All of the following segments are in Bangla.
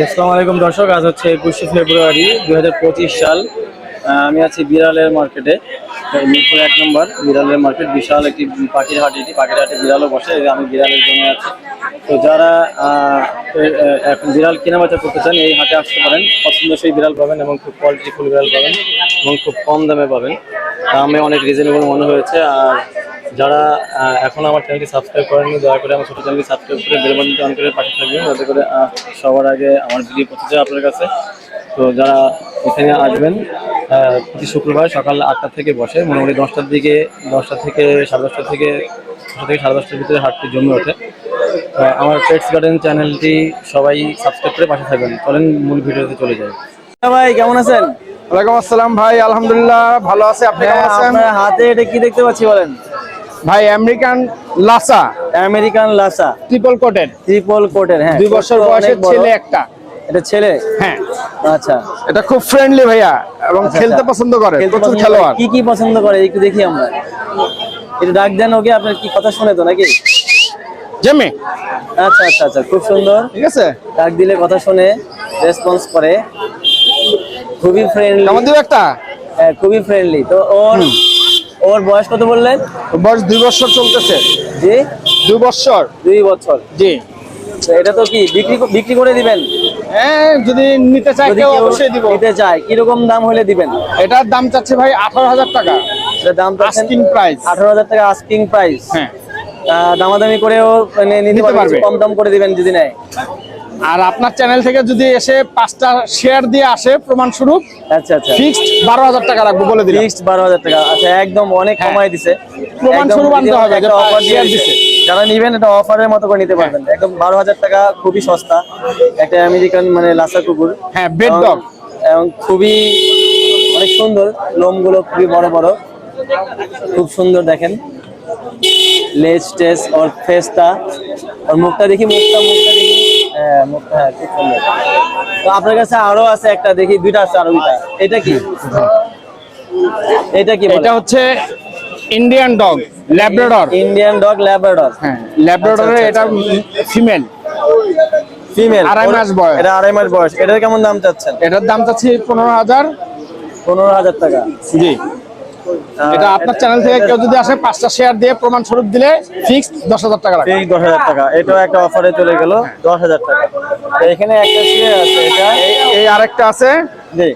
আসসালামু আলাইকুম দর্শক, আজ হচ্ছে একুশে ফেব্রুয়ারি দু হাজার পঁচিশ সাল। আমি আছি বিড়ালের মার্কেটে মিরপুর এক নম্বর, বিড়ালের মার্কেট, বিশাল একটি পাখির হাট এটি, পাখির হাটে বিড়ালও বসে আমি বিড়ালের জন্য আছি। তো যারা এখন বিড়াল কেনা বেচা করতে চান, এই হাটে আসতে পারেন, পছন্দসই বিড়াল পাবেন এবং খুব কোয়ালিটিফুল বিড়াল পাবেন এবং খুব কম দামে পাবেন। দামে অনেক রিজনেবল মনে হয়েছে, আর যারা এখনও আমার চ্যানেলটি সাবস্ক্রাইব করেননি দয়া করে আমার ছোটো চ্যানেলটি সাবস্ক্রাইব করে বেল বাটনটি অন করে পাশে থাকবেন। যাতে করে সবার আগে আমার ভিডিও পৌঁছে যায় আপনার কাছে। তো যারা এখানে আসবেন প্রতি শুক্রবার সকাল আটটা থেকে বসে মোটামুটি দশটার দিকে দশটা থেকে সাড়ে দশটা থেকে দশটা থেকে সাড়ে দশটার ভিতরে হাটটি জমে ওঠে। আমার পেটস গার্ডেন চ্যানেলটি সবাই সাবস্ক্রাইব করে পাশে থাকবেন। চলেন মূল ভিডিওতে চলে যাই। ভাই কেমন আছেন? ওয়ালাইকুম আসসালাম ভাই আলহামদুলিল্লাহ ভালো আছে। আপনি কেমন আছেন? হাতে এটা কি দেখতে পাচ্ছি বলেন? ভাই American Lhasa? American Lhasa. Triple coated triple কোটের হ্যাঁ। দুই বছর বয়সের ছেলে একটা। এটা ছেলে? হ্যাঁ। আচ্ছা। এটা খুব ফ্রেন্ডলি ভাইয়া এবং আচ্ছা, খেলতে আচ্ছা। পছন্দ করে প্রচুর খেলোয়াড়। কি কি পছন্দ করে? একটু দেখি আমরা। এটা ডাক দেন ওকে আপনার কি কথা শুনে তো নাকি? জেমে? আচ্ছা আচ্ছা আচ্ছা খুব সুন্দর। ঠিক আছে। ডাক দিলে কথা শুনে রেসপন্স করে। খুবই ফ্রেন্ডলি আমাদের একটা। খুবই ফ্রেন্ডলি তো ওর ওর বয়স কত বললেন? বয়স দুই বছর চলতেছে। জি? দুই বছর। দুই বছর। জি। এটা তো কি বিক্রি বিক্রি করে দিবেন? হ্যাঁ যদি নিতে চাই যদি কেউ কেউ অবশ্যই দিব। নিতে চায় কীরকম দাম হলে দিবেন? এটার দাম চাচ্ছে ভাই আঠারো হাজার টাকা। এটা দাম আস্কিং প্রাইস আঠারো হাজার টাকা আস্কিং প্রাইস হ্যাঁ। দামাদামি করেও মানে নিতে পারবে। কম দাম করে দিবেন যদি নেয়। আর আপনার চ্যানেল থেকে যদি এসে পাঁচটা শেয়ার দিয়ে আসে প্রমাণ স্বরূপ আচ্ছা আচ্ছা। ফিক্সড বারো হাজার টাকা রাখব বলে দিলাম। ফিক্সড বারো হাজার টাকা। আচ্ছা একদম অনেক হ্যাঁ। কমাই দিছে। প্রমাণ স্বরূপ আনতে হবে, যে অফার দিয়ে দিছে। যারা নিবেন এটা অফারের মতো করে নিতে পারবেন। একদম বারো হাজার টাকা খুবই সস্তা। একটা আমেরিকান মানে লাসা কুকুর। হ্যাঁ, এবং- dog। এবং খুবই অনেক সুন্দর। লোমগুলো খুবই বড় বড়। খুব সুন্দর দেখেন। লেজ টেস ওর ফেসটা ওর মুখটা দেখি মুখটা মুখটা দেখি। হ্যাঁ মুখটা খুব সুন্দর তো আপনার কাছে আরও আছে একটা দেখি দুইটা আছে আরও দুইটা। এটা কি? এটা কি এটা হচ্ছে Indian dog Labrador Indian dog Labrador হ্যাঁ ল্যাব্রাডরের আচ্ছা, এটা ফিমেল ফিমেল আড়াই মাস বয়স। এটা আড়াই মাস বয়স। এটার কেমন দাম চাচ্ছেন? এটার দাম চাচ্ছি পনেরো হাজার। পনেরো হাজার টাকা। জি। এটা আপনার চ্যানেল থেকে কেউ যদি আসে পাঁচটা শেয়ার দিয়ে প্রমাণ স্বরূপ দিলে ফিক্সড দশ হাজার টাকা ফিক্স দশ হাজার টাকা। এটাও একটা অফারে চলে গেল দশ হাজার টাকা। এখানে একটা শেয়ার আছে এটা? এই আরেকটা আছে জি।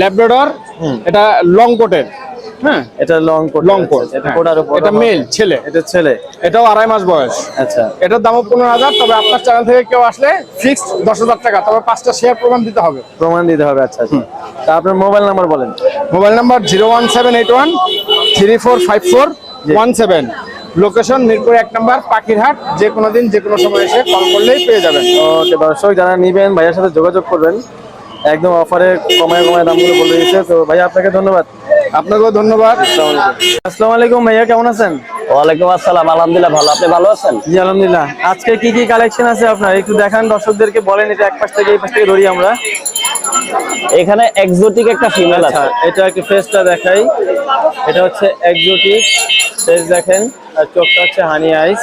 ল্যাবরেডর এটা লং কোটের হ্যাঁ। এটা লং কোট লং কোট এটা কোটার উপর এটা মেল ছেলে। এটা ছেলে। এটাও আড়াই মাস বয়স। আচ্ছা। এটার দামও পনেরো হাজার তবে আপনার চ্যানেল থেকে কেউ আসলে দশ হাজার টাকা তবে পাঁচটা শেয়ার প্রমাণ দিতে হবে। প্রমাণ দিতে হবে আচ্ছা আচ্ছা। তা আপনার মোবাইল নাম্বার বলেন। Mobile number zero one seven eight one three four five four one seven. Location Mirpur এক নম্বর পাখিরহাট যে কোনো দিন যে কোনো সময় এসে কল করলেই পেয়ে যাবেন। ওকে দর্শক যারা নিবেন ভাইয়ার সাথে যোগাযোগ করবেন একদম অফারে কমায় কমায় দামগুলো বলে দিয়েছে। তো ভাইয়া আপনাকে ধন্যবাদ। আপনাকেও ধন্যবাদ। আসসালামু আলাইকুম ভাইয়া কেমন আছেন? ওয়ালাইকুম আসসালাম আলহামদুলিল্লাহ ভালো। আপনি ভালো আছেন? জি আলহামদুলিল্লাহ। আজকে কি কি কালেকশন আছে আপনার? একটু দেখান দর্শকদেরকে বলেন এটা এক পাশ থেকে এই পাশ থেকে ধরি আমরা। এখানে এক্সোটিক একটা ফিমেল আচ্ছা আছে। এটা একটু ফেসটা দেখাই। এটা হচ্ছে এক্সোটিক ফেস দেখেন। আর চোখটা হচ্ছে হানি আইস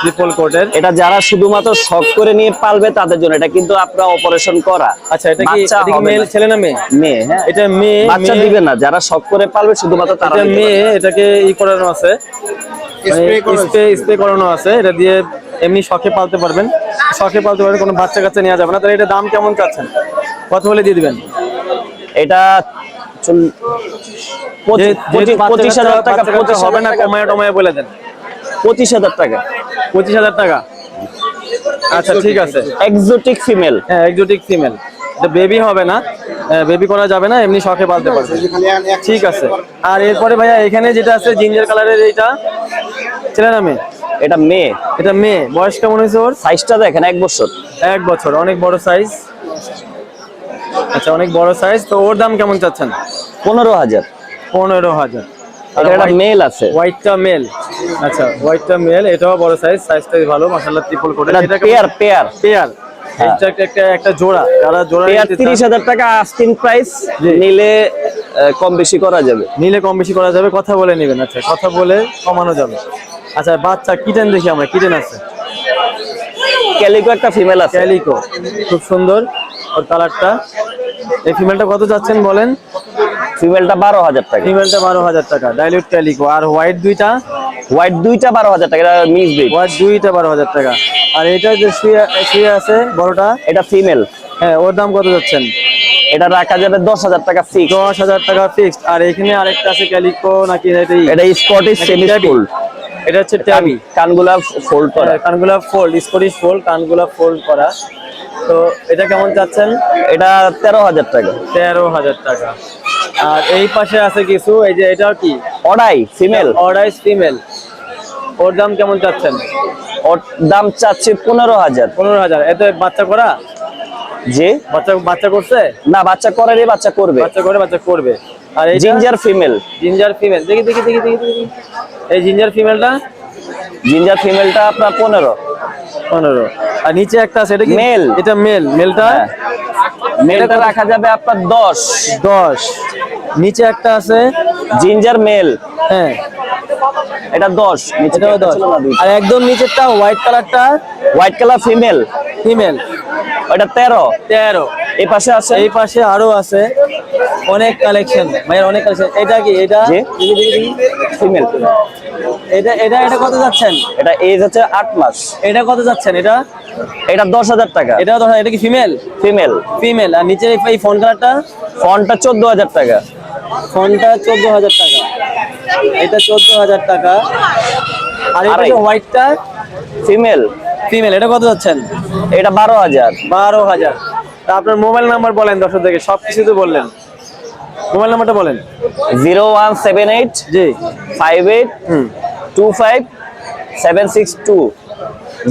ট্রিপল কোটের এটা যারা শুধুমাত্র শখ করে নিয়ে পালবে তাদের জন্য। এটা কিন্তু আপনার অপারেশন করা। আচ্ছা এটা কি মেল। ছেলে না মেয়ে? মেয়ে হ্যাঁ। এটা মেয়ে বাচ্চা দিবে না। যারা শখ করে পালবে শুধুমাত্র তারা মেয়ে এটাকে ই করানো আছে। স্প্রে স্প্রে করানো আছে এটা দিয়ে এমনি শখে পালতে পারবেন। শখে পালতে পারবেন কোনো বাচ্চা কাচ্চা নেওয়া যাবে না। তাহলে এটা দাম কেমন চাচ্ছেন? কত হলে দিয়ে দিবেন? এটা পঁচিশ হাজার টাকা বাচ্চা কাচ্চা পঁচিশ হবে হবে না না কমায় টমায় বলে দেন। পঁচিশ হাজার টাকা। পঁচিশ হাজার টাকা? আচ্ছা ঠিক আছে। এক্সোটিক ফিমেল হ্যাঁ এক্সোটিক ফিমেল বেবি হবে না। বেবি করা যাবে না এমনি শখে পালতে পারবে। ঠিক আছে। আর এরপরে ভাইয়া এখানে যেটা আছে জিঞ্জার কালারের এইটা ছেলে না মেয়ে? এটা মেয়ে। এটা মেয়ে। বয়স কেমন হয়েছে ওর? সাইজটা দেখেন এক বছর। এক বছর অনেক বড় সাইজ আচ্ছা অনেক বড় সাইজ তো ওর দাম কেমন চাচ্ছেন? পনেরো হাজার। পনেরো হাজার। এটা মেল আছে। হোয়াইটটা মেল আচ্ছা হোয়াইটটা মেল এটাও বড় সাইজ সাইজটা ভালো মাশাআল্লাহ ট্রিপল কোটে এটা পেয়ার পেয়ার পেয়ার। এটা একটা একটা জোড়া। যারা জোড়া পেয়ার নিতে চান, তিরিশ হাজার টাকা আস্কিং প্রাইস। নিলে কম বেশি করা যাবে। নিলে কম বেশি করা যাবে কথা বলে নেবেন। আচ্ছা কথা বলে কমানো যাবে। আচ্ছা বাচ্চা কিটেন দেখি আমরা? কিটেন আছে? ক্যালিকো একটা ফিমেল আছে। ক্যালিকো খুব সুন্দর। ওর কালারটা? এই ফিমেলটা কত যাচ্ছেন বলেন? ফিমেলটা বারো হাজার টাকা। ফিমেলটা বারো হাজার টাকা। ডাইলিউট ক্যালিকো আর হোয়াইট দুইটা? হোয়াইট দুইটা বারো হাজার টাকা এটা মিক্স ব্রিড হোয়াইট দুইটা বারো হাজার টাকা। আর এটা যে শুয়ে আছে বড়টা? এটা ফিমেল হ্যাঁ ওর দাম কত যাচ্ছেন? এটা রাখা যাবে দশ হাজার টাকা ফিক্স দশ হাজার টাকা ফিক্সড আর এখানে আরেকটা আছে ক্যালিকো নাকি এটা স্কটিশ সেমি? স্কুল এটা হচ্ছে ট্যাবি কানগুলা ফোল্ড করা। কানগুলা ফোল্ড স্কটিশ ফোল্ড কানগুলা ফোল্ড করা। তো এটা কেমন চাচ্ছেন? এটা তেরো হাজার টাকা। তেরো হাজার টাকা। আর এই পাশে আছে কিছু এই যে এটা কি? অডাই ফিমেল। অর্ডাইস ফিমেল। ওর দাম কেমন চাচ্ছেন? ওর দাম চাচ্ছি পনেরো হাজার। পনেরো হাজার। এতে বাচ্চা করা? জি। বাচ্চা বাচ্চা করছে? না বাচ্চা করেনি বাচ্চা করবে। বাচ্চা করে বাচ্চা করবে। আর এই জিঞ্জার ফিমেল জিঞ্জার ফিমেল দেখি দেখি দেখি দেখি দেখি। এই জিঞ্জার ফিমেলটা জিঞ্জার ফিমেলটা আপনার পনেরো। পনেরো। আর নিচে একটা আছে এটা কি? Male. এটা মেল মেলটা। মেলটা রাখা যাবে আপনার দশ। দশ। নিচে একটা আছে? জিঞ্জার মেল হ্যাঁ। এটা দশ। নিচে এটাও দশ। আর একদম নিচেরটা হোয়াইট কালারটা হোয়াইট কালার ফিমেল ফিমেল ওটা তেরো। তেরো। এই পাশে আছে? এই পাশে আরও আছে। অনেক কালেকশন ভাইয়ের অনেক কালেকশন এটা কি? এটা ফিমেল এটা এটা এটা কত যাচ্ছেন? এটা এজ হচ্ছে আট মাস। এটা কত যাচ্ছেন? এটা? এটা দশ হাজার টাকা। এটা ধর এটা কি ফিমেল ফিমেল ফিমেল আর নিচের এই ফোন কালারটা? ফোনটা চোদ্দ হাজার টাকা। ফোনটা চোদ্দ হাজার টাকা। এটা চোদ্দ হাজার টাকা। আর এটা। হোয়াইটটা ফিমেল ফিমেল এটা কত যাচ্ছেন? এটা বারো হাজার। বারো হাজার। তা আপনার মোবাইল নাম্বার বলেন দর্শকদেরকে সব কিছু তো বললেন। মোবাইল নাম্বারটা বলেন। জিরো ওয়ান সেভেন এইট জি। Five eight two five seven six two.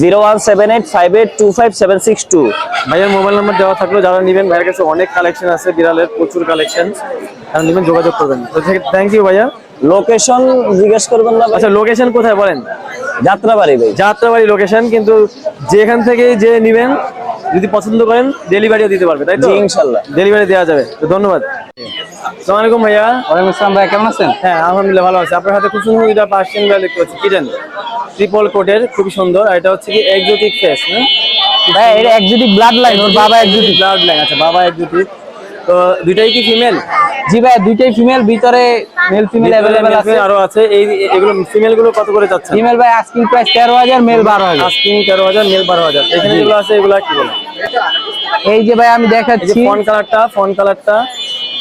Zero one seven eight five eight two five seven six two. ভাইয়ের মোবাইল নাম্বার দেওয়া থাকল যারা নেবেন ভাইয়ের কাছে অনেক কালেকশন আছে বিড়ালের প্রচুর কালেকশন। যারা নেবেন যোগাযোগ করবেন। তো থ্যাংক ইউ ভাইয়া। লোকেশন জিজ্ঞেস করবেন না আচ্ছা লোকেশন কোথায় বলেন? যাত্রাবাড়ি ভাই। যাত্রাবাড়ি লোকেশন কিন্তু যেখান থেকে যে নেবেন যদি পছন্দ করেন ডেলিভারিও দিতে পারবে তাই তো? ইনশাল্লাহ। ডেলিভারি দেওয়া যাবে তো ধন্যবাদ। আসসালামু আলাইকুম ভাইয়া। ওয়ালাইকুম আসসালাম ভাই কেমন আছেন? হ্যাঁ আলহামদুলিল্লাহ ভালো আছি। আপনার হাতে খুব সুন্দর দুইটা পার্সিয়ান বিড়াল দেখতে পাচ্ছি। জানেন ট্রিপল কোটের খুবই সুন্দর। আর এটা হচ্ছে কি এক্সোটিক ফেস না? ভাই এটা একজুটিক ব্লাড লাইন ওর বাবা একজুটিক ব্লাড লাইন আচ্ছা বাবা এক্সোটিক তো দুইটাই কি ফিমেল জি ভাই দুইটাই ফিমেল ভিতরে মেল ফিমেল अवेलेबल আছে। আরও আছে। এই এগুলো ফিমেলগুলো কত করে যাচ্ছে? ফিমেল ভাই আস্কিং প্রাইস তেরো হাজার মেল বারো হাজার। আস্কিং তেরো হাজার মেল বারো হাজার। এখানে যেগুলো আছে এগুলো কি বলে? এই যে ভাই আমি দেখাচ্ছি। ফন কালারটা ফন কালারটা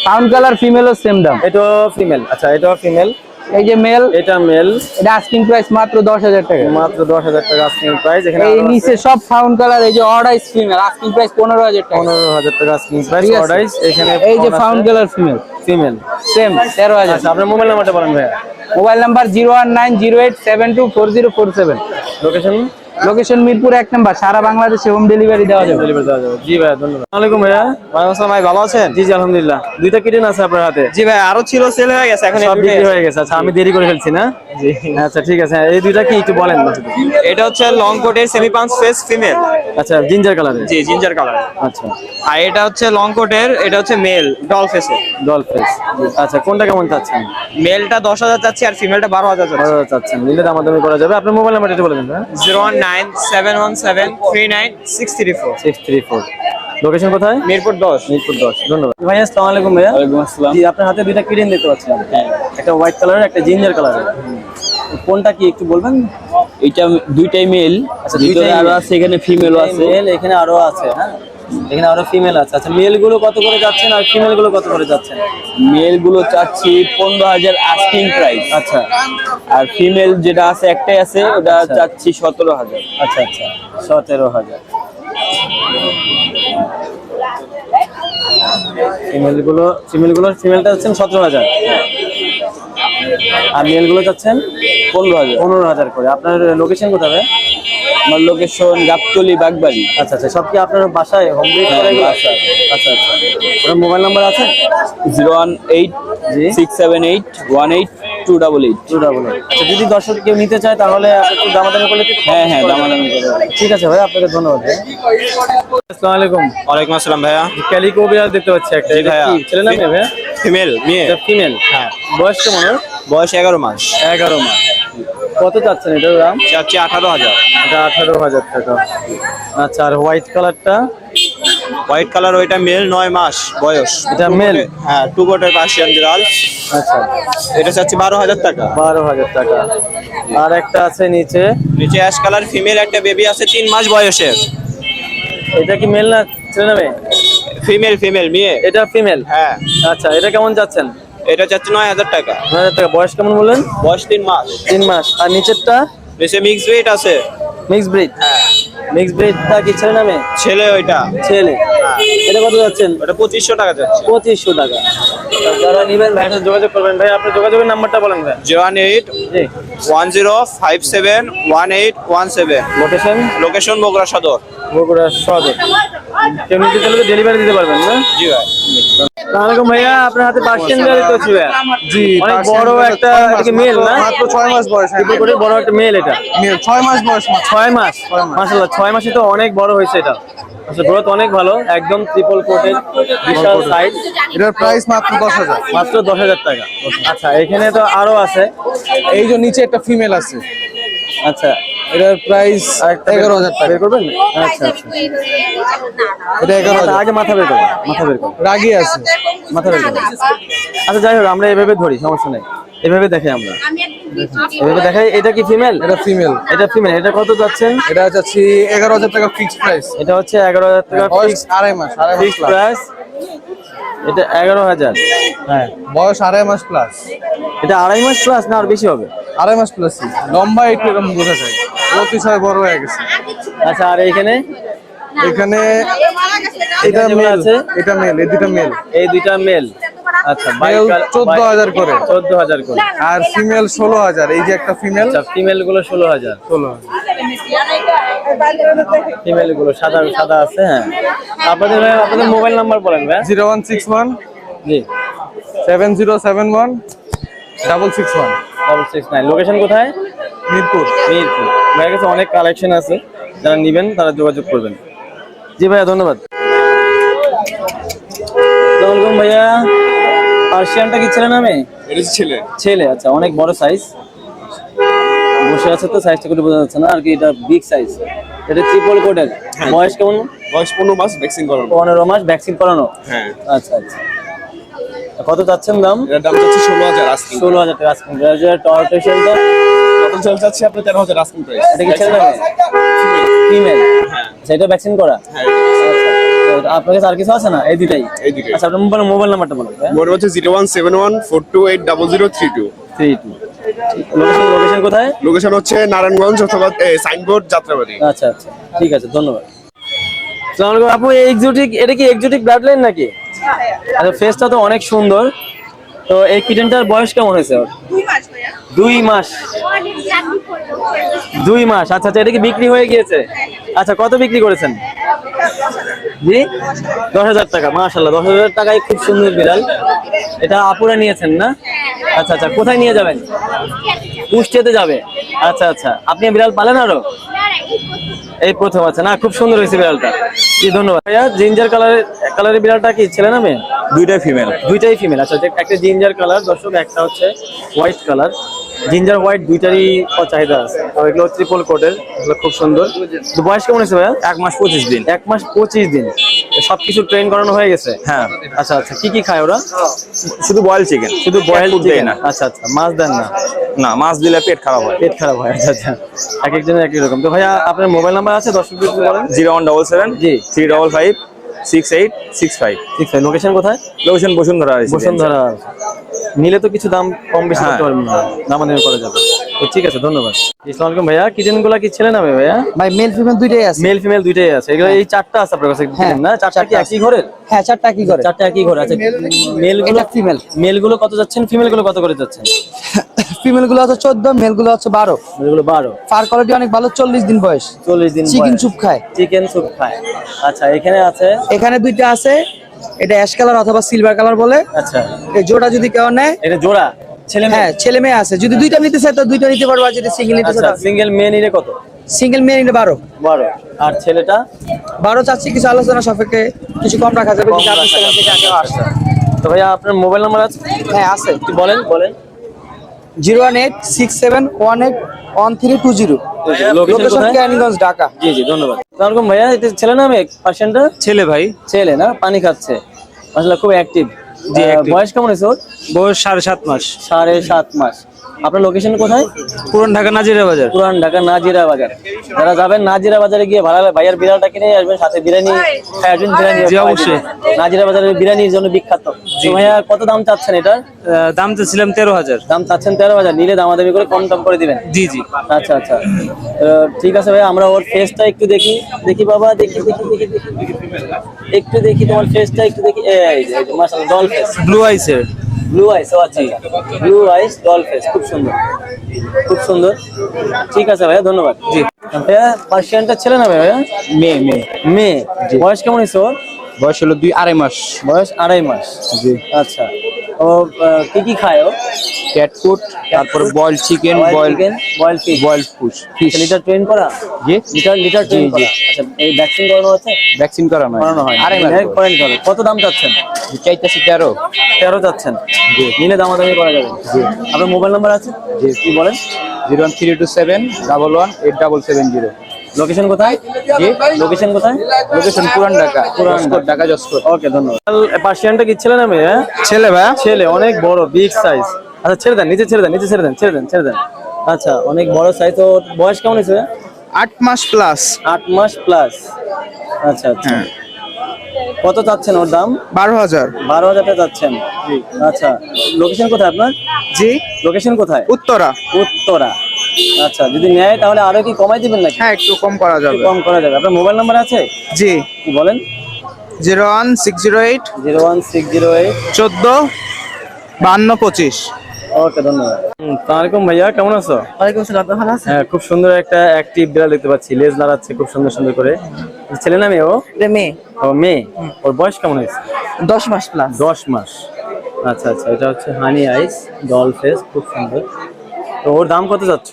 টাউন কালার ফিমেলও সেম দাম। এটাও ফিমেল আচ্ছা এটাও ফিমেল এই যে মেল এটা মেল এটা আস্কিং প্রাইস মাত্র দশ হাজার টাকা। মাত্র দশ হাজার টাকা আস্কিং প্রাইস এখানে এই নিচে সব ফাউন্ড কালার এই যে অর্ডাইস ফিমেল আস্কিং প্রাইস পনেরো হাজার টাকা। পনেরো হাজার টাকা আস্কিং প্রাইস অর্ডাইস এখানে এই যে found colour female female same তেরো হাজার। আচ্ছা আপনার মোবাইল নাম্বারটা বলেন ভাইয়া। Mobile number zero one nine zero eight seven two four zero four seven location location Mirpur এক নাম্বার সারা বাংলাদেশে হোম ডেলিভারি দেওয়া যাবে। ডেলিভারি দেওয়া যাবে। জি ভাইয়া ধন্যবাদ। আসসালামাইকুম ভাইয়া। ওয়ালাইকুম আসসালাম ভাই ভালো আছেন? জি জি আলহামদুলিল্লাহ। দুইটা কিটেন আছে আপনার হাতে? জি ভাই আরও ছিল সেল হয়ে গেছে এখন সব বিক্রি হয়ে গেছে। আচ্ছা আমি দেরি করে ফেলছি না? জি। আচ্ছা ঠিক আছে। এই দুইটা কি একটু বলেন এটা হচ্ছে লং কোটের সেমি পাঞ্চ ফেস ফিমেল আচ্ছা জিঞ্জার কালারের জি জিঞ্জার কালার আচ্ছা। আর এটা হচ্ছে লং কোটের এটা হচ্ছে মেল ডল ফেসের ডল ফেস আচ্ছা কোনটা কেমন চাচ্ছেন? মেলটা দশ হাজার চাচ্ছি আর ফিমেলটা বারো হাজার চাচ্ছি। ভালো চাচ্ছেন। নিলে দামাদামি করা যাবে। আপনার মোবাইল নাম্বারটা একটু বলে দিন zero one nine seven one seven three nine six three four. Six three four. Location কোথায়? মিরপুর দশ। মিরপুর দশ। ধন্যবাদ। ভাই আসসালামু আলাইকুম ভাইয়া। ওয়ালাইকুম আসসালাম। জি আপনার হাতে দুইটা কিটেন দেখতে পাচ্ছি আমি। একটা হোয়াইট কালারের একটা জিঞ্জার কালারের কোনটা কি একটু বলবেন? এটা দুইটাই মেল আচ্ছা, দুইটাই আরও আছে এখানে ফিমেলও আছে। মেল এখানে আরও আছে হ্যাঁ? এখানে আরও ফিমেল আছে। আচ্ছা মেলগুলো কত করে যাচ্ছেন আর ফিমেলগুলো কত করে যাচ্ছেন? মেলগুলো চাচ্ছি পনেরো হাজার আস্কিং প্রাইস আচ্ছা। আর ফিমেল যেটা আছে একটাই আছে ওটা আচ্ছা। চাচ্ছি সতেরো হাজার। আচ্ছা আচ্ছা। সতেরো হাজার। ফিমেলগুলো ফিমেলগুলো ফিমেলটা হচ্ছেন সতেরো হাজার। আর মেলগুলো যাচ্ছেন পনেরো হাজার। পনেরো হাজার করে। আপনার লোকেশন কোথায়? আমার লোকেশন গাবতলি বাগবাড়ি। আচ্ছা আচ্ছা সব কি আপনার বাসায়? হোম ডেলিভারি করে আচ্ছা আচ্ছা। আপনার মোবাইল নাম্বার আছে? জিরো ওয়ান এইট জি। Six seven eight one eight two double eight. Two double আচ্ছা যদি দর্শক কেউ নিতে চায় তাহলে একটু দামাদামি করলে হ্যাঁ হ্যাঁ দামাদামি করে ঠিক আছে ভাই আপনাকে ধন্যবাদ ভাই। আসসালামু আলাইকুম। ওয়ালাইকুম আসসালাম ভাইয়া। ক্যালিকো বিড়াল দেখতে পাচ্ছি একটা। জি ভাইয়া। ছেলে না মেয়ে ভাইয়া? ফিমেল মেয়ে। ফিমেল। হ্যাঁ। বয়স কেমন বয়স এগারো মাস। এগারো মাস। কত চাচ্ছেন এটার দাম? চাচ্ছি আঠারো হাজার। এটা আঠারো হাজার টাকা। আচ্ছা আর হোয়াইট কালারটা হোয়াইট কালার ওইটা মেল নয় মাস বয়স। এটা মেল হ্যাঁ টু কোটের পার্সিয়ান বিড়াল আচ্ছা। এটা চাচ্ছি বারো হাজার টাকা। বারো হাজার টাকা। আর একটা আছে নিচে? নিচে অ্যাশ কালার ফিমেল একটা বেবি আছে তিন মাস বয়সের। এটা কি মেল না ছেলে না মেয়ে? ফিমেল ফিমেল মেয়ে। এটা ফিমেল হ্যাঁ। আচ্ছা এটা কেমন যাচ্ছেন? এটা চাচ্ছি নয় হাজার টাকা। নয় হাজার টাকা। বয়স কেমন বললেন? বয়স তিন মাস। তিন মাস। আর নিচেরটা? নিচে মিক্স ওয়েট আছে। মিক্স ব্রিড হ্যাঁ। মিক্স ব্রিডটা কি ছেলে না মেয়ে ছেলে ওইটা। ছেলে। এটা কত যাচ্ছেন? ওটা পঁচিশশো টাকা যাচ্ছে। পঁচিশশো টাকা। যারা নেবেন সাথে যোগাযোগ করবেন। ভাই আপনার যোগাযোগের নাম্বারটা বলেন ভাই। One eight one zero five seven one eight one seven. Location location Bogura Sadar. Bogura Sadar. চাইলে ডেলিভারি দিতে পারবেন না? জি ভাই। ভাইয়া আপনার হাতে পার্সিয়ান তো ছিল। জি অনেক বড় একটা এদিকে মেল না? মাত্র মাস বয়স হ্যাঁ। করে বড় একটা মেল এটা। মেল মাস বয়স মাস? মাসে। তো অনেক বড় হয়েছে এটা। আচ্ছা গ্রোথ অনেক ভালো একদম ট্রিপল কোটের বিশাল সাইজ এটার প্রাইস মাত্র দশ হাজার। মাত্র দশ হাজার টাকা। আচ্ছা এখানে তো আরও আছে। এই যে নিচে একটা ফিমেল আছে। আচ্ছা এটার প্রাইস এগারো হাজার টাকা। বের করবেন? আচ্ছা আচ্ছা। এটা এগারো হাজার। আগে মাথা বের করুন মাথা বের করুন রাগি আছে। মাথা বের করুন আচ্ছা যাই হোক আমরা এভাবে ধরি সমস্যা নেই। এভাবে দেখাই আমরা। এভাবে দেখাই এটা কি ফিমেল এটা ফিমেল এটা ফিমেল এটা কত যাচ্ছেন? এটা চাচ্ছি এগারো হাজার টাকা ফিক্সড প্রাইস এটা হচ্ছে এগারো হাজার টাকা বয়স আড়াই মাস আড়াই মাস ফিক্সড প্রাইস এটা এগারো হাজার। হ্যাঁ বয়স আড়াই মাস প্লাস এটা আড়াই মাস প্লাস না আর বেশি হবে? আড়াই মাস প্লাস লম্বা একটু এরকম বোঝা যায়। অতিশয় বড় হয়ে গেছে। আচ্ছা আর এইখানে? এখানে এটা মেল আছে? এটা মেল এই দুটা মেল এই দুইটা মেল আচ্ছা Male 14,000 করে। চোদ্দ হাজার করে। আর ফিমেল ষোলো হাজার। এই যে একটা ফিমেল আচ্ছা ফিমেলগুলো ষোলো হাজার। ষোলো ফিমেলগুলো সাদা সাদা আছে হ্যাঁ। আপনাদের আপনাদের মোবাইল নাম্বার বলেন ভাই। Zero one six one. জি। Seven zero seven one. Double six one. Double six nine. Location কোথায়? মিরপুর। মিরপুর। ভাইয়ের কাছে অনেক কালেকশন আছে। যারা নেবেন তারা যোগাযোগ করবেন। জি ভাইয়া ধন্যবাদ। আসসালামু আলাইকুম ভাইয়া। পার্সিয়ানটা কি ছেলে নামে এটা ছেলে। ছেলে আচ্ছা অনেক বড় সাইজ বসে আছে তো সাইজটা করে বোঝা যাচ্ছে না আর কি এটা বিগ সাইজ এটা ট্রিপল কোটের বয়স কেমন? বয়স পনেরো মাস ভ্যাকসিন করানো। পনেরো মাস ভ্যাকসিন করানো? হ্যাঁ। আচ্ছা আচ্ছা। কত চাচ্ছেন দাম? এর দাম যাচ্ছে ষোলো হাজার আজকে ষোলো হাজার টাকা আজকে টর্টেশনটা কত চল যাচ্ছে আপনি তেরো হাজার প্রাইস এটা কি ছেলে নামে ফিমেল আচ্ছা এটা ভ্যাকসিন করা? হ্যাঁ আচ্ছা, আপনার কাছে আর কিছু আছে না? এই দুটাই এই দুটাই। আচ্ছা আপনার মোবাইল মোবাইল নাম্বারটা বলুন হচ্ছে zero one seven one four two eight double zero three two. Three two location location কোথায়? লোকেশন হচ্ছে নারায়ণগঞ্জ অথবা সাইনবোর্ড যাত্রাবাড়ি। আচ্ছা আচ্ছা। ঠিক আছে ধন্যবাদ। আপু এক্সোটিক এটা কি এক্সোটিক ব্লাড লাইন নাকি? আচ্ছা ফেসটা তো অনেক সুন্দর। তো এই কিটেনটার বয়স কেমন হয়েছে ওর? দুই মাস দুই মাস। দুই মাস। আচ্ছা আচ্ছা এটা কি বিক্রি হয়ে গিয়েছে? আচ্ছা কত বিক্রি করেছেন? জি? দশ হাজার টাকা মাশাল্লাহ দশ হাজার টাকায় খুব সুন্দর বিড়াল। এটা আপুরা নিয়েছেন না? আচ্ছা আচ্ছা কোথায় নিয়ে যাবেন? কুষ্টিয়াতে যাবে। আচ্ছা আচ্ছা আপনি বিড়াল পালেন আরও? এই প্রথম আছে না খুব সুন্দর হয়েছে বিড়ালটা। জি ধন্যবাদ। ভাইয়া জিঞ্জার কালারের কালারের বিড়ালটা কি ছেলে না মেয়ে? দুইটাই ফিমেল। দুইটাই ফিমেল আচ্ছা একটা জিঞ্জার কালার দর্শক একটা হচ্ছে হোয়াইট কালার। জিঞ্জার হোয়াইট দুইটারই চাহিদা আছে। এগুলো ট্রিপল কোটের এগুলো খুব সুন্দর। তো বয়স কেমন হয়েছে ভাইয়া? এক মাস পঁচিশ দিন। এক মাস পঁচিশ দিন। সব কিছু ট্রেন করানো হয়ে গেছে? হ্যাঁ। আচ্ছা আচ্ছা। কি কি খায় ওরা? শুধু বয়েল চিকেন শুধু বয়েল চিকেন না। আচ্ছা আচ্ছা। মাছ দেন না? না মাছ দিলে পেট খারাপ হয়। পেট খারাপ হয়। আচ্ছা আচ্ছা। এক একজনের এক এক রকম। তো ভাইয়া আপনার মোবাইল নাম্বার আছে? দর্শক বলেন। জিরো ওয়ান ডবল সেভেন জি। Three double five six eight six five. ঠিক আছে লোকেশন কোথায়? লোকেশন বসুন্ধরা বসুন্ধরা। নিলে তো কিছু দাম কম বেশি হ্যাঁ। করতে পারবেন না। দামাদামি করা যাবে। তো ঠিক আছে ধন্যবাদ। ইসলাম আলাইকুম ভাইয়া। কিচেনগুলা কি ছেলে নামে ভাইয়া? ভাই মেল ফিমেল দুইটাই আছে। মেল ফিমেল দুইটাই আছে। এগুলো এই চারটা আছে আপনার কাছে হ্যাঁ, না? চারটা কি একই ঘরের? হ্যাঁ চারটা কি করে চারটা একই ঘর আছে। মেলগুলো এটা female। মেলগুলো কত যাচ্ছেন? ফিমেলগুলো কত করে যাচ্ছেন? ফিমেলগুলো হচ্ছে চোদ্দ মেলগুলো হচ্ছে বারো। মেলগুলো বারো। ফার কোয়ালিটি অনেক ভালো চল্লিশ দিন বয়স। চল্লিশ দিন চিকেন স্যুপ খায়। চিকেন স্যুপ খায়। আচ্ছা এখানে আছে এখানে দুইটা আছে। এটা অ্যাশ কালার অথবা সিলভার কালার বলে। আচ্ছা। জোড়া যদি কেউ নেয় এটা জোড়া? ছেলে হ্যাঁ ছেলে মেয়ে আছে। যদি দুইটা নিতে চায় তো দুইটা নিতে পারব আর যদি সিঙ্গেল নিতে আচ্ছা চায় সিঙ্গেল মেয়ে নিলে কত? সিঙ্গেল মেয়ে নিলে বারো। বারো। আর ছেলেটা? বারো চাচ্ছি কিছু আলোচনা সাপেক্ষে কিছু কম রাখা যাবে আসে। তো ভাইয়া আপনার মোবাইল নাম্বার আছে? হ্যাঁ আছে। বলেন বলেন। Zero one eight six seven one eight one three two zero. Location location Keraniganj Dhaka. জি জি ধন্যবাদ। সালামালাইকুম ভাইয়া এটা ছেলে না মেয়ে ছেলে ভাই। ছেলে না পানি খাচ্ছে। আসলে খুব অ্যাক্টিভ। বয়স কেমন হয়েছে ওর? বয়স সাড়ে সাত মাস। সাড়ে সাত মাস। আপনার লোকেশন কোথায়? পুরান ঢাকা নাজিরা বাজার। পুরান ঢাকা নাজিরা বাজার। যারা যাবেন নাজিরা বাজারে গিয়ে ভাড়া ভাইয়ার বিড়ালটা কিনে আসবেন সাথে বিরিয়ানি আসবেন বিরিয়ানি জি, অবশ্যই। নাজিরা বাজারের বিরিয়ানির জন্য বিখ্যাত। ভাইয়া কত দাম চাচ্ছেন এটার? দাম তো ছিলাম তেরো হাজার। দাম চাচ্ছেন তেরো হাজার নিলে দামাদামি করে কম দাম করে দিবেন? জি জি। আচ্ছা আচ্ছা। ঠিক আছে ভাই আমরা ওর ফেসটা একটু দেখি। দেখি বাবা দেখি দেখি দেখি দেখি। একটু দেখি তোমার ফেসটা একটু দেখি। এই মাশাআল্লাহ ডল ফেস ব্লু আইসের ব্লু আইস ও আচ্ছা। ব্লু আইস ডল ফেস খুব সুন্দর। খুব সুন্দর। ঠিক আছে ভাইয়া ধন্যবাদ। জি। ভাইয়া পার্সিয়ানটা ছেলে না ভাইয়া? মেয়ে মেয়ে। মেয়ে। বয়স কেমন হয়েছে ওর? বয়স হলো দুই আড়াই মাস। বয়স আড়াই মাস। জি। আচ্ছা। ও কি কি খায় ও? ক্যাট ফুড তারপরে boil chicken boil boil fish. Boil food fish litter train করা? জি। লিটার লিটার ট্রেন জি, জি। করা? আচ্ছা এই ভ্যাকসিন করানো আছে ভ্যাকসিন করানো করানো হয় হ্যাঁ, করেন করেন। কত দাম চাচ্ছেন? চাইতেছি তেরো। তেরো চাচ্ছেন। নিলে দামাদামি করা যাবে। আপনার মোবাইল নাম্বার আছে? জি। কি বলেন? Zero one three two seven double one eight double seven zero. Location কোথায়? জি লোকেশন কোথায়? লোকেশন পুরান ঢাকা। পুরান ঢাকা। জসকোট ওকে ধন্যবাদ। পার্সিয়ানটা কি ছেলে না মেয়ে হ্যাঁ? ছেলে ভাই ছেলে অনেক বড় বিগ সাইজ আচ্ছা ছেড়ে দেন নিচে ছেড়ে দেন নিচে ছেড়ে দেন ছেড়ে দেন ছেড়ে দেন। আচ্ছা অনেক বড় সাইজ তো বয়স কেমন হয়েছে? আট মাস প্লাস আট মাস প্লাস আচ্ছা আচ্ছা। কত চাচ্ছেন ওর দাম? বারো হাজার। বারো হাজার টাকা চাচ্ছেন। আচ্ছা লোকেশন কোথায় আপনার? জি। লোকেশন কোথায়? উত্তরা। উত্তরা। আচ্ছা যদি নেয় তাহলে আরও কি কমাই দিবেন নাকি? হ্যাঁ একটু কম করা যাবে। কম করা যাবে। আপনার মোবাইল নাম্বার আছে? জি। কি বলেন? Zero one six zero eight zero one six zero eight চোদ্দ বান্ন পঁচিশ। ওকে ধন্যবাদ। ভাইয়া কেমন আছো? ওয়ালাইকুম আসসালাম ভালো আছেন? হ্যাঁ খুব সুন্দর একটা অ্যাক্টিভ বিড়াল দেখতে পাচ্ছি। লেজ নাড়াচ্ছে খুব সুন্দর সুন্দর করে। ছেলে না মেয়ে ও? মেয়ে। ও মেয়ে। ওর বয়স কেমন হয়েছে? দশ মাস প্লাস দশ মাস। আচ্ছা আচ্ছা এটা হচ্ছে হানি আইস ডল ফেস খুব সুন্দর। তো ওর দাম কত যাচ্ছ?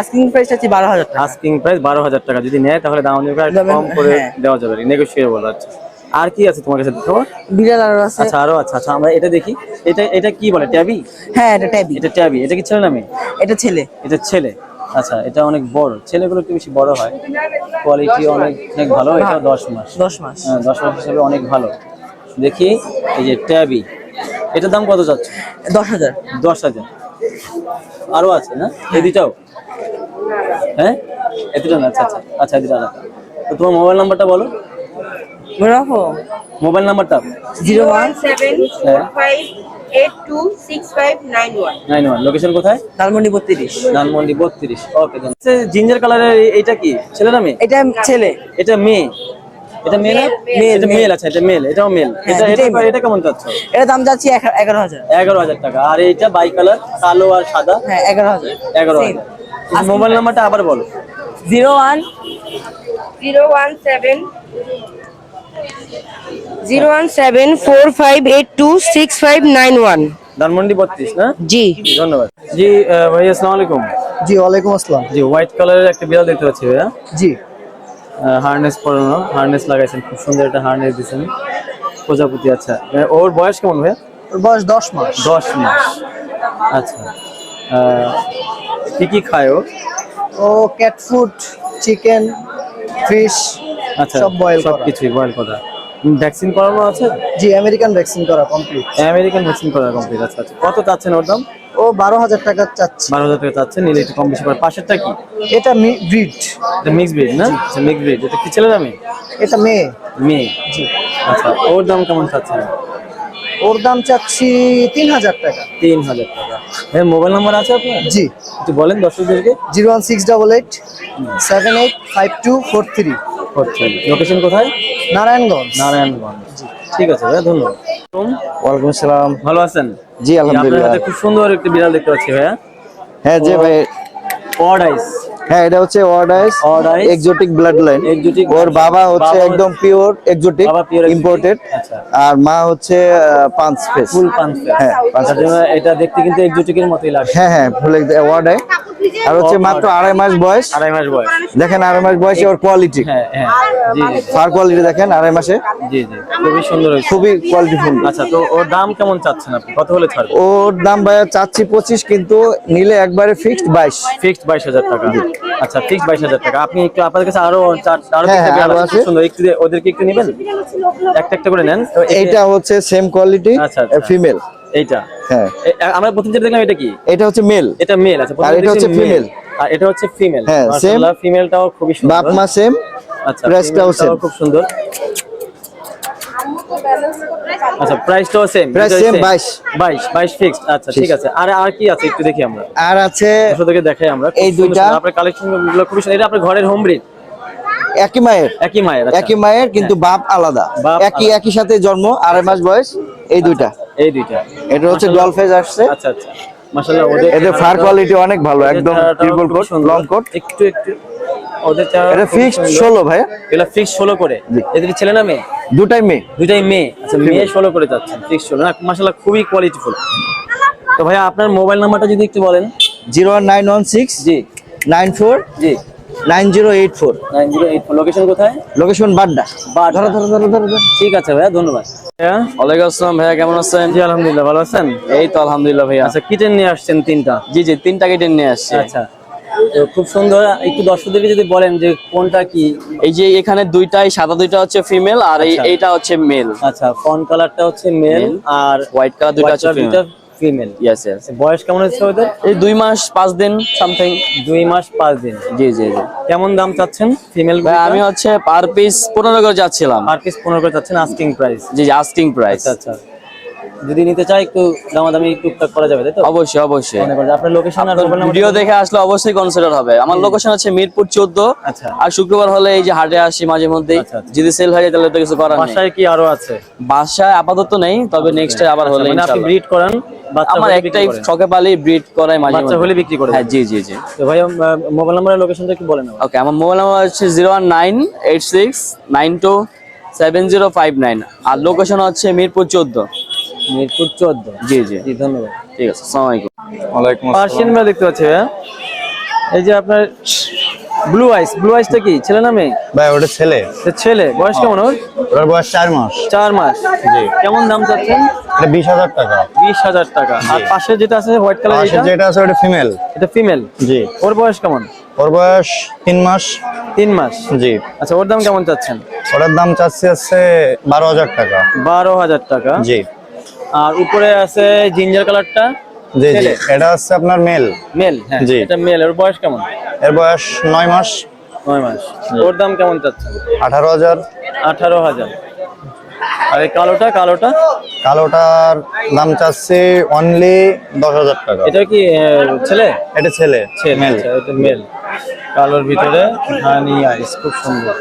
আস্কিং প্রাইস আছে বারো হাজার টাকা। আস্কিং প্রাইস বারো হাজার টাকা। যদি নেয় তাহলে দাম অনুযায়ী কম করে হ্যাঁ। দেওয়া যাবে। নেগোসিয়েবল আচ্ছা। আর কি আছে তোমার কাছে দেখাবো বিড়াল আরও আছে। আচ্ছা আরও আচ্ছা আচ্ছা আমরা এটা দেখি। এটা এটা কি বলে? ট্যাবি হ্যাঁ এটা ট্যাবি এটা ট্যাবি এটা কি ছেলে না মেয়ে? এটা ছেলে। এটা ছেলে। আচ্ছা এটা অনেক বড়। ছেলেগুলো একটু বেশি বড় হয়। কোয়ালিটি অনেক অনেক ভালো। এটা দশ মাস। দশ মাস। হ্যাঁ দশ মাস হিসাবে অনেক ভালো। দেখি এই যে ট্যাবি এটার দাম কত যাচ্ছে? দশ হাজার। দশ হাজার। আরও আছে না? এই দুটাও হ্যাঁ? না আচ্ছা আচ্ছা আচ্ছা তো তোমার মোবাইল নাম্বারটা বলো। রাখো মোবাইল নাম্বারটা zero one nine one. Location কোথায়? বত্রিশ। ধানমন্ডি বত্রিশ। ওকে জিঞ্জার কালারের এটা কি? ছেলে না মেয়ে? এটা ছেলে। এটা মেয়ে। এটা মেল, এটা মেল। আচ্ছা এটা মেল এটাও মেল হ্যাঁ, এটা এটা এটা কেমন এটা দাম যাচ্ছে টাকা। আর এইটা বাই কালার কালো আর সাদা? হ্যাঁ এগারো হাজার। এগারো. হাজার। মোবাইল নাম্বারটা আবার বলো। Zero one Zero one seven zero one seven four five eight two six five nine one. Dhanmondi বত্রিশ না? জি। ধন্যবাদ। জি ভাইয়া আসসালামু আলাইকুম। জি ওয়ালাইকুম আসসালাম। জি হোয়াইট কালারের একটা বিড়াল দেখতে পাচ্ছি ভাইয়া। জি। হার্নেস পরানো হার্নেস লাগাইছেন খুব সুন্দর একটা হার্নেস দিয়েছেন প্রজাপতি আচ্ছা। ওর বয়স কেমন ভাইয়া? ওর বয়স দশ মাস। দশ মাস। আচ্ছা। কি কি খায় ও? ও ক্যাট ফুড চিকেন ফিশ আচ্ছা সব boil সব। কিছুই বয়েল করা। ভ্যাকসিন করানো আছে? জি আমেরিকান ভ্যাকসিন করা কমপ্লিট আমেরিকান ভ্যাকসিন করা কমপ্লিট আচ্ছা আচ্ছা। কত চাচ্ছেন ওর দাম? ও বারো হাজার টাকা চাচ্ছে। বারো হাজার টাকা চাচ্ছেন নিলে একটু কম বেশি করে। পাশেরটা কি? এটা ব্রিড এটা মিক্স ব্রিড না? আচ্ছা মিক্স ব্রিড এটা কি ছেলে না মেয়ে এটা মেয়ে। মেয়ে। আচ্ছা ওর দাম কেমন চাচ্ছেন? ওর দাম চাচ্ছি তিন হাজার টাকা। তিন হাজার টাকা। হ্যাঁ মোবাইল নাম্বার আছে আপনার? জি। একটু বলেন দর্শকদেরকে। Zero one six double eight seven eight five two four three. Four three. Location কোথায়? নারায়ণগঞ্জ। নারায়ণগঞ্জ। জি। ঠিক আছে ভাইয়া ধন্যবাদ। ওয়ালাইকুম আসসালাম। ভালো আছেন? জি আপনার আলহামদুলিল্লাহ হাতে খুব সুন্দর একটি বিড়াল দেখতে পাচ্ছি ভাইয়া। হ্যাঁ জি ভাই অড আইস হ্যাঁ এটা হচ্ছে odd eyes odd eyes exotic blood line exotic ওর বাবা হচ্ছে একদম পিওর এক্সোটিক। ইম্পোর্টেড আচ্ছা। আর মা হচ্ছে পাঁচ ফেস ফুল পাঁচ হ্যাঁ এটা দেখতে কিন্তু এক্সোটিকের মতোই লাগে হ্যাঁ হ্যাঁ ফুল ওয়ার্ডাই আর হচ্ছে মাত্র আড়াই মাস বয়স। আড়াই মাস বয়স। দেখেন আড়াই মাস বয়সে ওর কোয়ালিটি হ্যাঁ হ্যাঁ। জি জি। ফার কোয়ালিটি দেখেন আড়াই মাসে। জি জি। খুবই সুন্দর খুবই কোয়ালিটিফুল আচ্ছা তো ওর দাম কেমন চাচ্ছেন আপনি? কত হলে ছাড়বেন ওর দাম ভাইয়া চাচ্ছি পঁচিশ কিন্তু নিলে একবারে ফিক্সড বাইশ। ফিক্সড বাইশ হাজার টাকা। আচ্ছা ফিক্সড বাইশ হাজার টাকা। আপনি একটু আপনাদের কাছে আরও হ্যাঁ, হ্যাঁ। সুন্দর। একটু ওদেরকে একটু নেবেন? একটা একটা করে নেন। তো এইটা হচ্ছে সেম কোয়ালিটি। ফিমেল এইটা? হ্যাঁ। আমরা প্রথম যেটা দেখলাম এটা কি? এটা হচ্ছে মেল এটা মেল আচ্ছা আর এটা হচ্ছে female। আর এটা হচ্ছে ফিমেল হ্যাঁ। মাশাআল্লাহ ফিমেলটাও খুবই সুন্দর। বাপ মা সেম আচ্ছা price টাও খুব সুন্দর। আচ্ছা প্রাইসটাও সেম Price same, 22 22 22 ফিক্সড আচ্ছা ঠিক আছে। আর আর কি আছে একটু দেখি আমরা? আর আছে দর্শকদেরকে দেখাই আমরা। এই দুইটা। আপনার কালেকশনগুলো সুন্দর। এটা আপনার ঘরের হোম ব্রিড একই মায়ের। একই মায়ের আচ্ছা। একই মায়ের কিন্তু বাপ আলাদা। একই একই সাথে জন্ম আড়াই মাস বয়স এই দুইটা। এই দুইটা। এটা হচ্ছে মাশাআল্লাহ। ডলফেজ আসছে। আচ্ছা আচ্ছা। মাশাআল্লাহ ওদের এদের ফার কোয়ালিটি অনেক ভালো একদম ট্রিপল কোট লং কোট একটু একটু। ওদের চেহারা এটা ফিক্সড সুন্দর। ষোলো ভাইয়া। এগুলা ফিক্স ষোলো করে। জি। এদের ছেলে না মেয়ে? দুটাই মেয়ে। দুইটাই মেয়ে। আচ্ছা মেয়ে ষোলো করে যাচ্ছেন ফিক্স ষোলো। না মাসাল্লাহ খুবই কোয়ালিটিফুল তো ভাইয়া আপনার মোবাইল নাম্বারটা যদি একটু বলেন। জিরো নাইন ওয়ান সিক্স জি। নাইন ফোর জি। Nine zero eight four. Nine zero eight location কোথায়? লোকেশন বাড্ডা। বাড্ডা। ধরো। ঠিক আছে ভাইয়া ধন্যবাদ। ওয়ালাইকুম আসসালাম ভাইয়া কেমন আছেন? জি আলহামদুলিল্লাহ ভালো আছেন? এই তো আলহামদুলিল্লাহ ভাইয়া। আচ্ছা কিটেন নিয়ে আসছেন তিনটা? জি জি তিনটা কেটে নিয়ে আসছি। আচ্ছা। তো খুব সুন্দর একটু দর্শকদেরকে যদি বলেন যে কোনটা কি? এই যে এখানে দুইটাই সাদা দুইটা হচ্ছে ফিমেল আর এই আচ্ছা। এইটা হচ্ছে মেল। আচ্ছা ফন কালারটা হচ্ছে মেল আর হোয়াইট কালার দুইটা হচ্ছে দুইটা ফিমেল ইয়েস ইয়েস বয়স কেমন হচ্ছে ওদের? এই দুই মাস পাঁচ দিন সামথিং দুই মাস পাঁচ দিন। জি জি জি। কেমন দাম চাচ্ছেন ফিমেল আমি হচ্ছে পার পিস পনেরো করে যাচ্ছিলাম। পার পিস পনেরো করে চাচ্ছেন আস্কিং প্রাইস জি জি আস্কিং প্রাইস আচ্ছা আচ্ছা। যদি নিতে চাই একটু দামাদামি টুকটাক করা যাবে তাই তো? অবশ্যই অবশ্যই। আপনার লোকেশন আর মোবাইল নাম্বার ভিডিও দেখে আসলে অবশ্যই কনসিডার হবে। আমার লোকেশন হচ্ছে মিরপুর চোদ্দ আচ্ছা। আর শুক্রবার হলে এই যে হাটে আসি মাঝে মধ্যেই। আচ্ছা, আচ্ছা। যদি সেল হয়ে যায় তাহলে তো কিছু করার নেই। বাসায় কি আরও আছে? বাসায় আপাতত নেই তবে নেক্সট আবার হলে মানে আপনি ব্রিড করেন বাচ্চা আমার একটাই শখে পালি ব্রিড করাই মাঝে বাচ্চা মধ্যে। হলে বিক্রি করে হ্যাঁ জি জি জি। তো ভাই মোবাইল নাম্বারের লোকেশনটা একটু বলেন ওকে আমার মোবাইল নাম্বার হচ্ছে zero one nine eight six nine two seven zero five nine আর লোকেশন হচ্ছে মিরপুর চোদ্দ। মিরপুর চোদ্দ। জি জি। জি ধন্যবাদ। ঠিক আছে আসসালামু আলাইকুম। ওয়ালাইকুম পার্সিয়ান মেয়ে দেখতে পাচ্ছি ভাইয়া। এই যে আপনার ব্লু আইস ব্লু আইসটা কি? ছেলে না মেয়ে? ভাই ওটা ছেলে। ছেলে। বয়স কেমন ওর? ওটার বয়স চার মাস। চার মাস। জি। কেমন দাম চাচ্ছেন? এটা বিশ হাজার টাকা। বিশ হাজার টাকা। আর পাশে যেটা আছে হোয়াইট কালার পাশে এটা যেটা আছে ওটা ফিমেল। এটা ফিমেল। জি। ওর বয়স কেমন? ওর বয়স তিন মাস। তিন মাস। জি। আচ্ছা ওর দাম কেমন চাচ্ছেন? ওটার দাম চাচ্ছে হচ্ছে বারো হাজার টাকা। বারো হাজার টাকা। জি। আর উপরে আছে জিঞ্জার কালারটা জি জি? এটা হচ্ছে আপনার মেল মেল হ্যাঁ। এটা মেল ওর বয়স কেমন? এর বয়স নয় মাস। নয় মাস। ওর দাম কেমন হাজার। আঠারো হাজার। আর এই কালোটা কালোটা? কালোটার দাম চাচ্ছে অনলি দশ হাজার টাকা। এটা কি ছেলে? এটা ছেলে। ছেলে মেল আচ্ছা, এটা মেল কালোর ভিতরে হানি আইস খুব সুন্দর।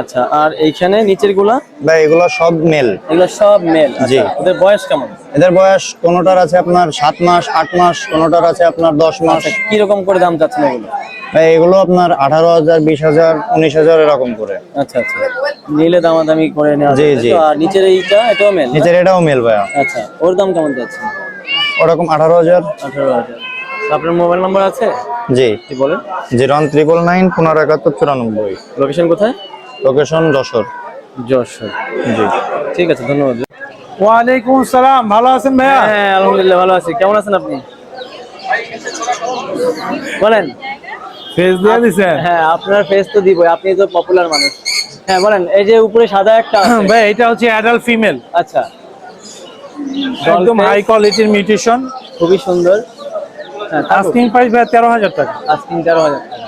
আচ্ছা আর এইখানে নিচেরগুলা? ভাই এগুলো সব মেল। এগুলো সব মেল। জি। ওদের বয়স কেমন? এদের বয়স কোনোটার আছে আপনার সাত মাস আট মাস কোনোটার আছে আপনার দশ মাস। আচ্ছা কি রকম করে দাম চাচ্ছেন এগুলো? ভাই এগুলো আপনার আঠারো হাজার বিশ হাজার উনিশ হাজার এরকম করে। আচ্ছা আচ্ছা। নিলে দামাদামি করে নেওয়া জি, জি। আর নিচের এইটা এটাও মেল নিচের এটাও মেল ভাইয়া। আচ্ছা ওর দাম কেমন যাচ্ছে? ওরকম আঠারো হাজার। আঠারো হাজার। আপনার মোবাইল নাম্বার আছে? জি। কি বলেন? জিরো ওয়ান ত্রিপল নাইন পনেরো একাত্তর চুরানব্বই। লোকেশন কোথায়? লোকেশন যশোর। যশোর। জি। ঠিক আছে ধন্যবাদ। ওয়ালাইকুম আসসালাম ভালো আছেন ভাইয়া? হ্যাঁ আলহামদুলিল্লাহ ভালো আছি। কেমন আছেন আপনি? বলেন। ফেস দিয়ে দিছেন? হ্যাঁ আপনার ফেস তো দিব আপনি তো পপুলার মানুষ। হ্যাঁ বলেন এই যে উপরে সাদা একটা ভাই এটা হচ্ছে অ্যাডাল্ট ফিমেল আচ্ছা। একদম হাই কোয়ালিটির মিউটেশন খুবই সুন্দর। হ্যাঁ আস্কিং প্রাইস ভাই তেরো হাজার টাকা। আস্কিং তেরো হাজার টাকা।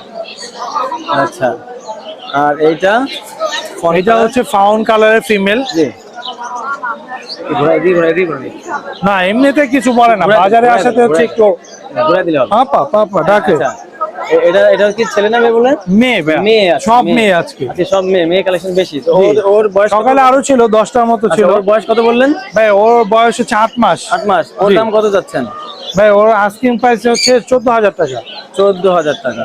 আচ্ছা। আর এইটা? এটা হচ্ছে ফাউন্ড কালারের ফিমেল। জি। না এমনিতে কিছু বলে না বাজারে আসাতে হচ্ছে একটু দিলে পাপা পাপা ডাকে। আচ্ছা। এটা এটা কি ছেলে না মেয়ে বলেন মেয়ে মেয়ে সব মেয়ে। আজকে। আচ্ছা সব মেয়ে মেয়ে কালেকশন বেশি তো ওর ওর বয়স সকালে আরও ছিল দশটার মতো আচ্ছা, ছিল। ওর বয়স কত বললেন? ভাই ওর বয়স হচ্ছে আট মাস। আট মাস। ওর। দাম কত যাচ্ছেন? ভাই ওর আস্কিং প্রাইস হচ্ছে চোদ্দ হাজার টাকা। চোদ্দ হাজার টাকা।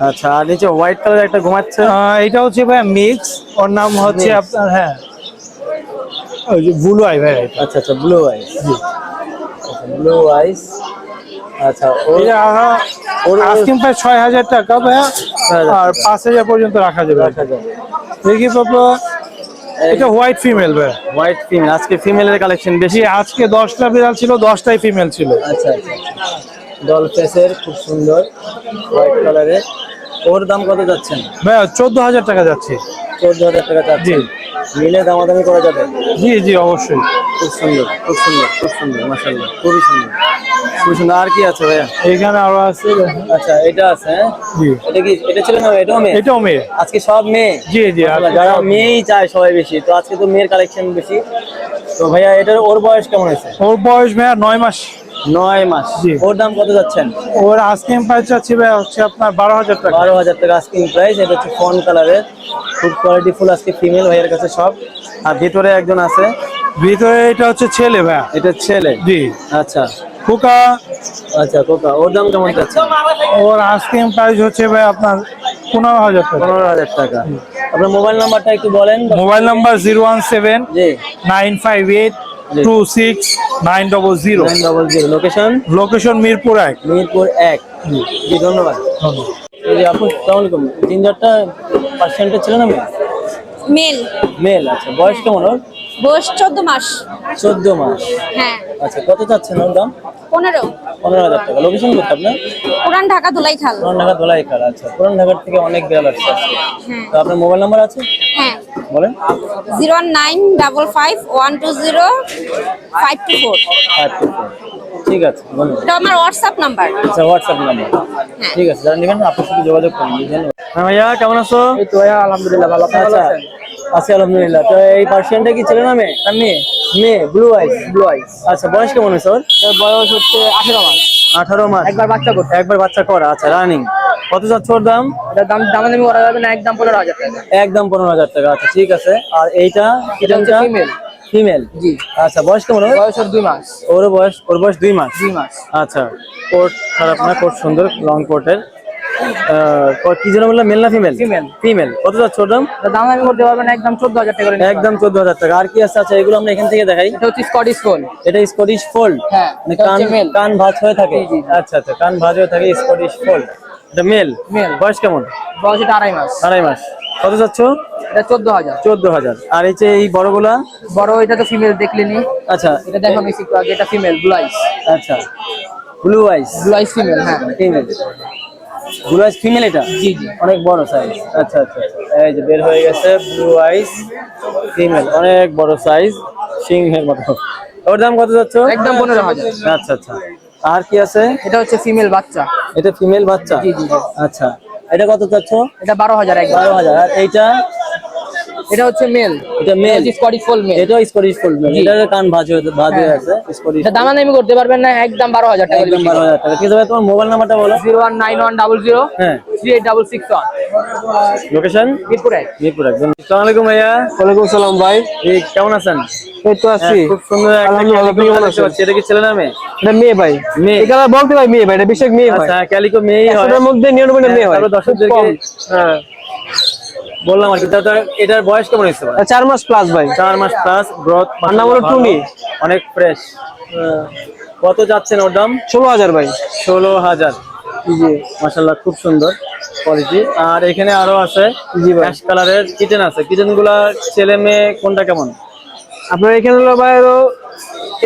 আচ্ছা আর নিচে হোয়াইট কালার একটা ঘুমাচ্ছে? এটা হচ্ছে ভাই মিক্স ওর নাম হচ্ছে আপনার হ্যাঁ। ওই যে ব্লু আই ভাই আচ্ছা আচ্ছা ব্লু আইস ব্লু আইস আচ্ছা ওর ওর আস্কিং প্রাইস ছয় হাজার টাকা ভাইয়া আর পাঁচ হাজার পর্যন্ত রাখা যাবে। রাখা যাবে। দেখি পাবো এটা হোয়াইট ফিমেল হোয়াইট ফিমেল আজকে ফিমেলের কালেকশন বেশি। আজকে দশটা বিড়াল ছিল দশটাই ফিমেল ছিল। আচ্ছা আচ্ছা ডল ফেসের খুব সুন্দর। হোয়াইট কালারের ওর দাম কত যাচ্ছেন? ভাইয়া চোদ্দ হাজার টাকা যাচ্ছে। চোদ্দ হাজার টাকা যাচ্ছে। মিলে দামাদামি করা যাবে? জি জি অবশ্যই। খুব সুন্দর খুব সুন্দর খুব সুন্দর মাসাল্লাহ খুবই সুন্দর। খুবই সুন্দর। আর কি আছে ভাইয়া? এইখানে আরও আছে। আচ্ছা এটা আছে হ্যাঁ? জি। এটা কি এটা ছিল না এটাও মেয়ে? এটাও মেয়ে। আজকে সব মেয়ে? জি জি যারা মেয়েই চায় সবাই বেশি তো আজকে তো মেয়ের কালেকশন বেশি। তো ভাইয়া এটার ওর বয়স কেমন হয়েছে? ওর বয়স ভাইয়া নয় মাস। নয় মাস। জি। ওর দাম কত যাচ্ছেন? ওর আস্কিং প্রাইস যাচ্ছে ভাইয়া হচ্ছে আপনার বারো হাজার টাকা। বারো হাজার টাকা আস্কিং প্রাইস এটা হচ্ছে ফন কালারের খুব কোয়ালিটি ফুল আজকে ফিমেল ভাইয়ের কাছে সব। আর ভিতরে একজন আছে? ভিতরে এটা হচ্ছে ছেলে ভাইয়া এটা ছেলে? জি। আচ্ছা। খুকা। আচ্ছা কোকা ওর দাম কেমন যাচ্ছে? ওর আস্কিং প্রাইস হচ্ছে ভাই আপনার পনেরো হাজার টাকা। পনেরো হাজার টাকা। আপনার মোবাইল নাম্বারটা একটু বলেন। Mobile number zero one seven জি। Nine five eight two six nine double zero nine double zero location location Mirpur এক. মিরপুর এক. জি ধন্যবাদ। যে আপু সালাম আলাইকুম। জিঞ্জারটা পার্সেন্টেজ ছিল না মেল। মেল আচ্ছা। বয়স কেমন ওর? বয়স চোদ্দ মাস। চোদ্দ মাস। হ্যাঁ। আচ্ছা কত চাচ্ছেন ওর দাম? পনেরো। পনেরো হাজার টাকা। লোকেশন করতে আপনার? পুরান ঢাকা ধুলাই খাল পুরান ঢাকা দোলাই খাল আচ্ছা। পুরান ঢাকার থেকে অনেক বিড়াল আসছে হ্যাঁ। তো আপনার মোবাইল নাম্বার আছে? হ্যাঁ। বলেন। Zero nine double five one two zero five two four. আচ্ছা ঠিক আছে এটা আমার হোয়াটসঅ্যাপ নাম্বার আচ্ছা হোয়াটসঅ্যাপ নাম্বার ঠিক আছে যারা নেবেন আপনার সাথে যোগাযোগ করুন ধন্যবাদ। হ্যাঁ ভাইয়া কেমন আছো? এই তো ভাইয়া আলহামদুলিল্লাহ ভালো। আচ্ছা আছি আলহামদুলিল্লাহ। তো এই পার্সিয়ানটা কি ছেলে না মেয়ে? মেয়ে। মেয়ে ব্লু আইস ব্লু আইস আচ্ছা বয়স কেমন হয়েছে ওর? বয়স হচ্ছে আঠেরো মাস। আঠারো মাস। একবার বাচ্চা করছে একবার বাচ্চা করা আচ্ছা রানিং কত যাচ্ছে ওর দাম? দাম দামাদামি করা যাবে না একদম পনেরো হাজার টাকা। একদম পনেরো হাজার টাকা আচ্ছা ঠিক আছে। আর এইটা এটা হচ্ছে female। ফিমেল জি। আচ্ছা বয়স কেমন ওর? বয়স ওর দুই মাস। ওর বয়স ওর বয়স দুই মাস? দুই মাস। আচ্ছা কোট খারাপ না কোট সুন্দর লং কোটের। কি যেন বললাম মেল না ফিমেল Female। ফিমেল কত যাচ্ছে ওর দাম? এটা দামাদামি করতে পারবে না একদম চোদ্দ হাজার টাকা করে একদম চোদ্দ হাজার টাকা। আর কি আছে? আচ্ছা এগুলো আমরা এখান থেকে দেখাই। এটা হচ্ছে স্কটিশ ফোল এটা স্কটিশ ফোল্ড হ্যাঁ, মানে কান কান ভাঁজ হয়ে থাকে। আচ্ছা আচ্ছা কান ভাঁজ হয়ে থাকে স্কটিশ ফোল্ড এটা মেল Male। বয়স কেমন? বয়স এটা আড়াই মাস। আড়াই মাস। কত যাচ্ছ? এটা চোদ্দ হাজার। চোদ্দ হাজার। আর এই যে এই বড়গুলা? বড় এটা তো ফিমেল দেখলেনি আচ্ছা। এটা দেখো একটু আগে এটা ফিমেল ব্লু আইস আচ্ছা। Blue eyes blue eyes female হ্যাঁ। ফিমেল ব্লু আইস ফিমেল এটা? জি জি। অনেক বড় সাইজ আচ্ছা আচ্ছা আচ্ছা। এই যে বের হয়ে গেছে ব্লু আইস ফিমেল অনেক বড় সাইজ সিংহের মতো। ওর দাম কত যাচ্ছে? একদম পনেরো হাজার। আচ্ছা আচ্ছা। আর কি আছে? এটা হচ্ছে ফিমেল বাচ্চা। এটা ফিমেল বাচ্চা? জি, জি। আচ্ছা। এটা কত চাচ্ছ? এটা বারো হাজার এক বারো হাজার। আর এইটা? এটা হচ্ছে মেল এটা মেল স্কটিশ ফোল মেল এটাও স্কটিশ ফুল মেল জি। এটা কান ভাজ হয়ে ভাজ হয়ে হ্যাঁ। আছে স্কটিশ এটা দামাদামি করতে পারবেন না একদম বারো হাজার টাকা একদম বারো হাজার টাকা। ঠিক আছে তোমার মোবাইল নাম্বারটা বলো। Zero one nine one double zero. হ্যাঁ। Three eight double six one. Location Mirpur এক। মিরপুর একদম আসসালামু আলাইকুম ভাইয়া। ওয়ালাইকুম সালাম ভাই। এই কেমন আছেন? এই তো আছি। হ্যাঁ, খুব সুন্দর একটা আলহামদুলিল্লাহ, আপনি কেমন আছেন? এটা কি ছেলে না মেয়ে? এটা মেয়ে ভাই। মেয়ে। এই কালার বলতে ভাই মেয়ে ভাই এটা বিশেষ মেয়ে হয় আচ্ছা ক্যালিকো মেয়েই হয়। একশোটার মধ্যে নিরানব্বইটা মেয়ে হয়। তারপর দর্শকদেরকে হ্যাঁ। বললাম আর কি এটার বয়স কেমন হয়েছে চার মাস প্লাস ভাই। চার মাস প্লাস গ্রোথ নাম হলো টুনি। অনেক ফ্রেশ কত যাচ্ছেন ওর দাম? ষোলো হাজার ভাই। ষোলো হাজার। জি। মাসাল্লাহ খুব সুন্দর কোয়ালিটি আর এখানে আরও আছে জি ভাই। অ্যাশ কালারের কিচেন আছে। কিচেনগুলা ছেলে মেয়ে কোনটা কেমন? আপনার এখানে হলো ভাই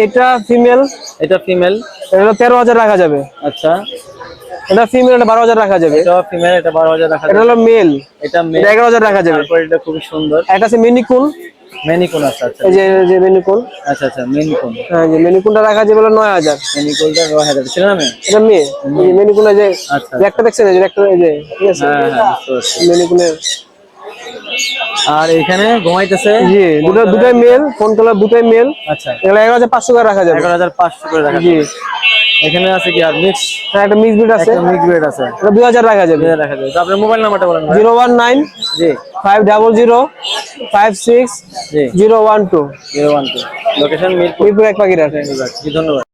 এটা ফিমেল এটা ফিমেল এটা তেরো হাজার রাখা যাবে। আচ্ছা। এটা ফিমেল এটা বারো হাজার রাখা যাবে। এটা ফিমেল এটা 12000 রাখা যাবে এটা হলো মেল এটা এগারো হাজার রাখা যাবে। তারপর এটা খুব সুন্দর। এটা আছে মিনিকুল মেনিকুল আছে আচ্ছা। এই যে যে মেনিকুল আচ্ছা আচ্ছা মেনিকুল হ্যাঁ যে মেনিকুলটা রাখা যাবে হলো নয় হাজার। মেনিকুলটা নয় হাজার। ছিল না মেয়ে? এটা মেয়ে। এই যে মিনিকুলের যে আচ্ছা। একটা দেখছেন এই যে একটা এই যে ঠিক আছে? হ্যাঁ হ্যাঁ। মিনিকুলের আর এখানে ঘুমাইতেছে জি দুটো দুটাই মেল ফোন কালার দুটাই মেল। আচ্ছা। এগুলো এগারো হাজার পাঁচশো করে রাখা যাবে। এগারো হাজার পাঁচশো করে রাখা জি। এখানে আছে কি আর মিক্স হ্যাঁ একটা মিক্স বিট আছে। মিক্স গ্রেড আছে। এটা দুই হাজার রাখা যাবে। রাখা যাবে। তো আপনার মোবাইল নাম্বারটা বলেন ভাই। জিরো ওয়ান নাইন জি। Five double zero five six জি। Zero one two. Zero one two. Location Mirpur. Mirpur এক পাখির আছে। জি ধন্যবাদ।